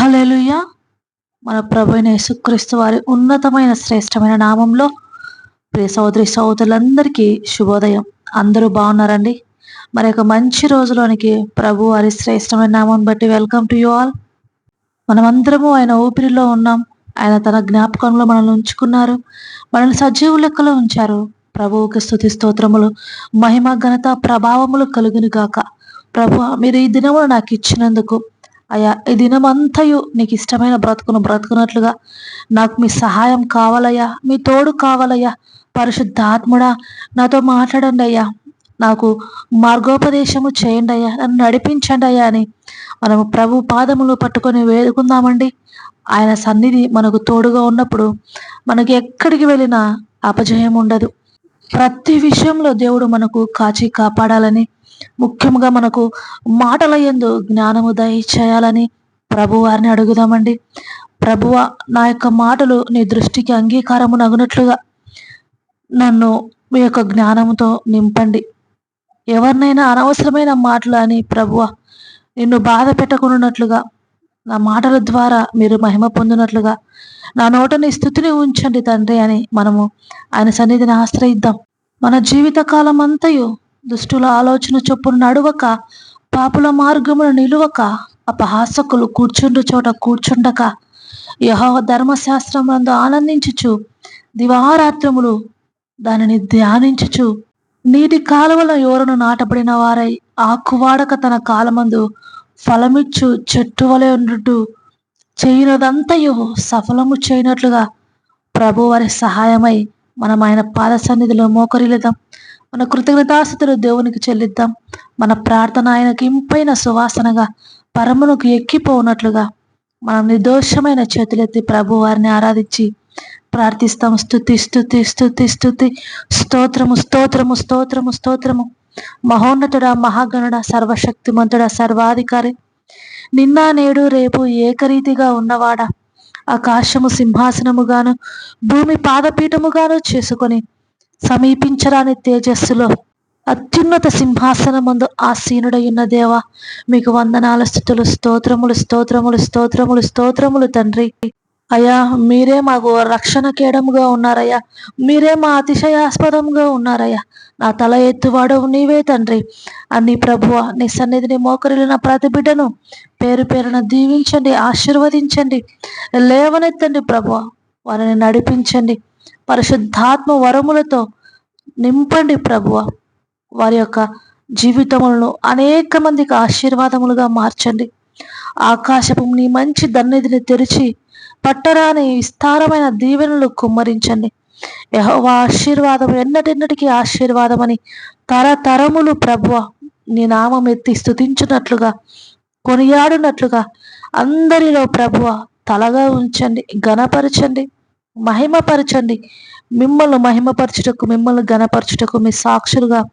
Hallelujah మన ప్రభు అయిన యేసుక్రీస్తు వారి ఉన్నతమైన శ్రేష్టమైన నామంలో ప్రియ సోదరి సోదరులందరికీ శుభోదయం. అందరూ బాగున్నారండి? మరి ఒక మంచి రోజులోనికి ప్రభు వారి శ్రేష్టమైన నామం బట్టి వెల్కమ్ టు యూ ఆల్. మనమందరము ఆయన ఊపిరిలో ఉన్నాం. ఆయన తన జ్ఞాపకంలో మనల్ని ఉంచుకున్నారు. మనల్ని సజీవు లెక్కలో ఉంచారు. ప్రభువుకి స్థుతి స్తోత్రములు మహిమ ఘనత ప్రభావములు కలుగును గాక ప్రభు మీరు ఈ దినములు నాకు ఇచ్చినందుకు అయ్యా ఈ దినమంతయు నీకు ఇష్టమైన బ్రతుకును బ్రతుకున్నట్లుగా నాకు మీ సహాయం కావాలయ్యా మీ తోడు కావాలయ్యా. పరిశుద్ధాత్ముడా నాతో మాట్లాడండి అయ్యా. నాకు మార్గోపదేశము చేయండి అయ్యా నన్ను నడిపించండి అయ్యా అని మనము ప్రభు పాదములు పట్టుకొని వేడుకుందామండి. ఆయన సన్నిధి మనకు తోడుగా ఉన్నప్పుడు మనకి ఎక్కడికి వెళ్ళినా అపజయం ఉండదు ప్రతి విషయంలో దేవుడు మనకు కాచి కాపాడాలని ముఖ్యంగా మనకు మాటల ఎందు జ్ఞానము దయచేయాలని ప్రభు వారిని అడుగుదామండి. ప్రభువ నా యొక్క మాటలు నీ దృష్టికి అంగీకారము నగునట్లుగా నన్ను మీ యొక్క జ్ఞానముతో నింపండి. ఎవరినైనా అనవసరమైన మాటలు అని ప్రభువ నిన్ను బాధ పెట్టకున్నట్లుగా నా మాటల ద్వారా మీరు మహిమ పొందినట్లుగా నా నోటని స్థుతిని ఉంచండి తండ్రి అని మనము ఆయన సన్నిధిని ఆశ్రయిద్దాం. మన జీవిత కాలం అంతయు దుష్టుల ఆలోచన చొప్పున నడువక పాపుల మార్గమును నిలువక అపహాసకులు కూర్చుండు చోట కూర్చుండక. యహో ధర్మశాస్త్రములందు ఆనందించుచు దివారాత్రములు దానిని ధ్యానించుచు. నీటి కాలువల యోరను నాటబడిన వారై ఆకువాడక తన కాలమందు ఫలమిచ్చు చెట్టు వలె ఉండుటూ చేయనదంతయు సఫలము చేయనట్లుగా ప్రభు వారి సహాయమై మనం ఆయన పాద సన్నిధిలో మోకరిల్లుదాం. మన కృతజ్ఞతాస్థుతులు దేవునికి చెల్లిద్దాం. మన ప్రార్థన ఆయనకి ఇంపైన సువాసనగా పరమునకు ఎక్కిపోనట్లుగా మనం నిర్దోషమైన చేతులెత్తి ప్రభు వారిని ఆరాధించి ప్రార్థిస్తాం. స్థుతి స్థుతి స్థుతి స్థుతి స్తోత్రము స్తోత్రము స్తోత్రము స్తోత్రము. మహోన్నతుడ మహాగణుడ సర్వశక్తిమంతుడ సర్వాధికారి. నిన్న నేడు రేపు ఏకరీతిగా ఉన్నవాడా. ఆకాశము సింహాసనముగాను భూమి పాదపీఠముగాను చేసుకొని సమీపించరాని తేజస్సులో అత్యున్నత సింహాసనమందు ఆసీనుడయ్యున్న దేవా మీకు వందనాల స్థుతులు స్తోత్రములు స్తోత్రములు స్తోత్రములు స్తోత్రములు తండ్రి. అయ్యా మీరే మాకు రక్షణ కేడముగా ఉన్నారయ్యా. మీరే మా అతిశయాస్పదంగా ఉన్నారయ్యా. నా తల ఎత్తువాడవు నీవే తండ్రి. అన్ని ప్రభువ నీ సన్నిధిని మోకరిలిన ప్రతి బిడ్డను పేరు పేరున దీవించండి ఆశీర్వదించండి. లేవనెత్తండి ప్రభువ వారిని నడిపించండి. పరిశుద్ధాత్మ వరములతో నింపండి ప్రభువ. వారి యొక్క జీవితములను అనేక మందికి ఆశీర్వాదములుగా మార్చండి. ఆకాశపు నీ మంచి దన్నిధిని తెరిచి పట్టరాని విస్తారమైన దీవెనలు కుమ్మరించండి. యహోవా ఆశీర్వాదం ఎన్నటెన్నటికీ ఆశీర్వాదమని తరతరములు ప్రభువ నీ నామం ఎత్తి స్థుతించినట్లుగా కొనియాడినట్లుగా అందరిలో ప్రభువ తలగా ఉంచండి ఘనపరచండి. మహిమపరచండి. మిమ్మల్ని మహిమపరచుటకు మిమ్మల్ని గణపరచుటకు మీ సాక్షులుగా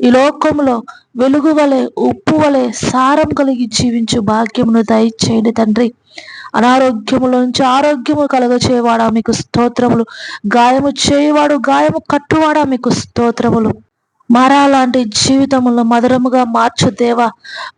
ఈ లోకంలో వెలుగు వలె ఉప్పు వలె సారం కలిగి జీవించు భాగ్యమును దయచేయండి తండ్రి. అనారోగ్యముల నుంచి ఆరోగ్యము కలగచేవాడా మీకు స్తోత్రములు. గాయము చేయవాడు గాయము కట్టువాడా మీకు స్తోత్రములు. మరాలాంటి జీవితములను మధురముగా మార్చు దేవా.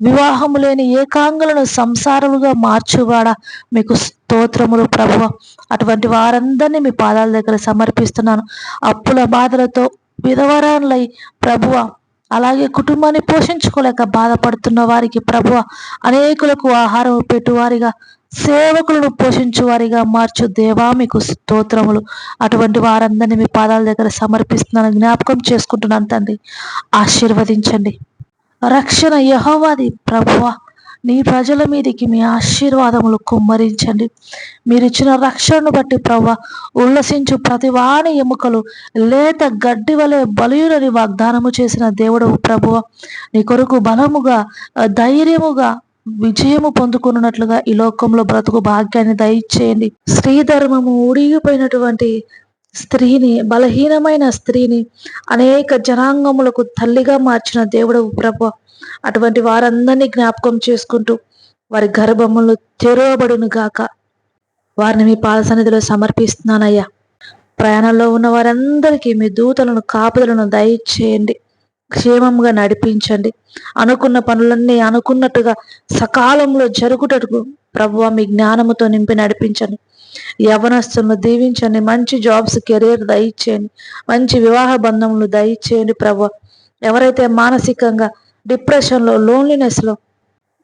వివాహము లేని ఏకాంగులను సంసారములుగా మార్చువాడా మీకు స్తోత్రములు ప్రభువ. అటువంటి వారందరినీ మీ పాదాల దగ్గర సమర్పిస్తున్నాను. అప్పుల బాధలతో విధవరాలై ప్రభువ. అలాగే కుటుంబాన్ని పోషించుకోలేక బాధపడుతున్న వారికి ప్రభువ. అనేకులకు ఆహారం పెట్టువారిగా సేవకులను పోషించు వారిగా మార్చు దేవా మీకు స్తోత్రములు. అటువంటి వారందరినీ మీ పాదాల దగ్గర సమర్పిస్తున్నాను జ్ఞాపకం చేసుకుంటున్నాను తండ్రి. ఆశీర్వదించండి. రక్షణ యహోవాది ప్రభువ నీ ప్రజల మీదకి మీ ఆశీర్వాదములు కుమ్మరించండి. మీరిచ్చిన రక్షణను బట్టి ప్రవ్వ ఉల్లసించు ప్రతి వాణి ఎముకలు లేత గడ్డి వలె బలియులని వాగ్దానము చేసిన దేవుడు ప్రభువ. నీ కొరకు బలముగా ధైర్యముగా విజయము పొందుకున్నట్లుగా ఈ లోకంలో బ్రతుకు భాగ్యాన్ని దయచేయండి. స్త్రీ ధర్మము ఉడిగిపోయినటువంటి స్త్రీని బలహీనమైన స్త్రీని అనేక జనాంగములకు తల్లిగా మార్చిన దేవుడు ప్రభు. అటువంటి వారందరినీ జ్ఞాపకం చేసుకుంటూ వారి గర్భములు తెరవబడును గాక. వారిని మీ పాద సన్నిధిలో సమర్పిస్తున్నానయ్యా. ప్రయాణంలో ఉన్న వారందరికీ మీ దూతలను కాపుదలను దయచేయండి. క్షేమంగా నడిపించండి. అనుకున్న పనులన్నీ అనుకున్నట్టుగా సకాలంలో జరుగుటకు ప్రభువ మీ జ్ఞానముతో నింపి నడిపించండి. యవనస్తులను దీవించండి. మంచి జాబ్స్ కెరీర్ దయచేయండి. మంచి వివాహ బంధములు దయచేయండి ప్రభు ఎవరైతే మానసికంగా డిప్రెషన్లో లోన్లీనెస్లో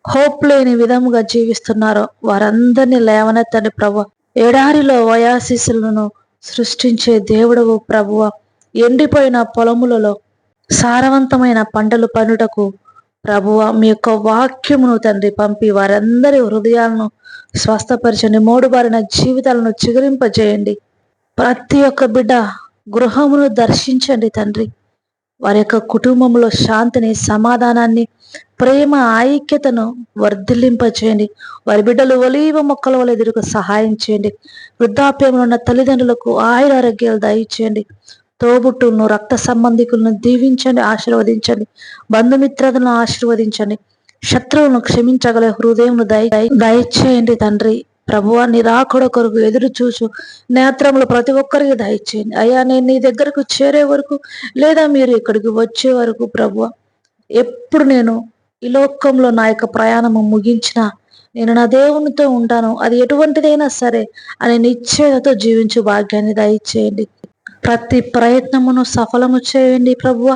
హోప్ లేని విధముగా జీవిస్తున్నారో వారందరినీ లేవనెత్తండి ప్రభు ఎడారిలో వయాసిసులను సృష్టించే దేవుడవు ప్రభువ. ఎండిపోయిన పొలములలో సారవంతమైన పంటలు పండుటకు ప్రభువ మీ యొక్క వాక్యమును తండ్రి పంపి వారందరి హృదయాలను స్వస్థపరచండి. మోడుబారిన జీవితాలను చిగురింపజేయండి. ప్రతి ఒక్క బిడ్డ గృహమును దర్శించండి తండ్రి. వారి యొక్క కుటుంబంలో శాంతిని సమాధానాన్ని ప్రేమ ఐక్యతను వర్ధిల్లింపచేయండి. వారి బిడ్డలు ఒలీవ మొక్కల వల్ల ఎదురుకు సహాయం చేయండి. వృద్ధాప్యంలో ఉన్న తల్లిదండ్రులకు ఆయురారోగ్యాలు దయచేయండి. తోబుట్టును రక్త సంబంధికులను దీవించండి ఆశీర్వదించండి. బంధుమిత్రులను ఆశీర్వదించండి. శత్రువులను క్షమించగల హృదయం దయ దయచేయండి తండ్రి. ప్రభువ నీ రాకుడ కొరకు ఎదురు చూచు నేత్రములు ప్రతి ఒక్కరికి దయచేయండి. అయ్యా నేను నీ దగ్గరకు చేరే వరకు లేదా మీరు ఇక్కడికి వచ్చే వరకు ప్రభువ ఎప్పుడు నేను ఈ లోకంలో నా యొక్క ప్రయాణము ముగించిన నేను నా దేవునితో ఉంటాను. అది ఎటువంటిదైనా సరే అని నిశ్చయతతో జీవించు భాగ్యాన్ని దయచేయండి. ప్రతి ప్రయత్నమును సఫలము చేయండి ప్రభువ.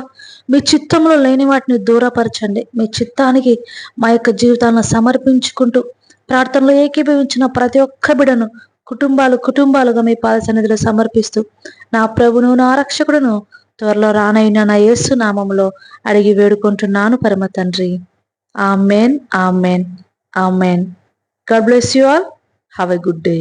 మీ చిత్తంలో లేని వాటిని దూరపరచండి. మీ చిత్తానికి మా యొక్క జీవితాలను సమర్పించుకుంటూ ప్రార్థనలో ఏకీభవించిన ప్రతి ఒక్క బిడను కుటుంబాలు కుటుంబాలుగా మీ పాద సన్నిధిలో సమర్పిస్తూ నా ప్రభును నా రక్షకుడును త్వరలో రానైన నా యేసు నామంలో అడిగి వేడుకుంటున్నాను పరమ తండ్రి. Amen amen amen. God bless you all. Have a good day.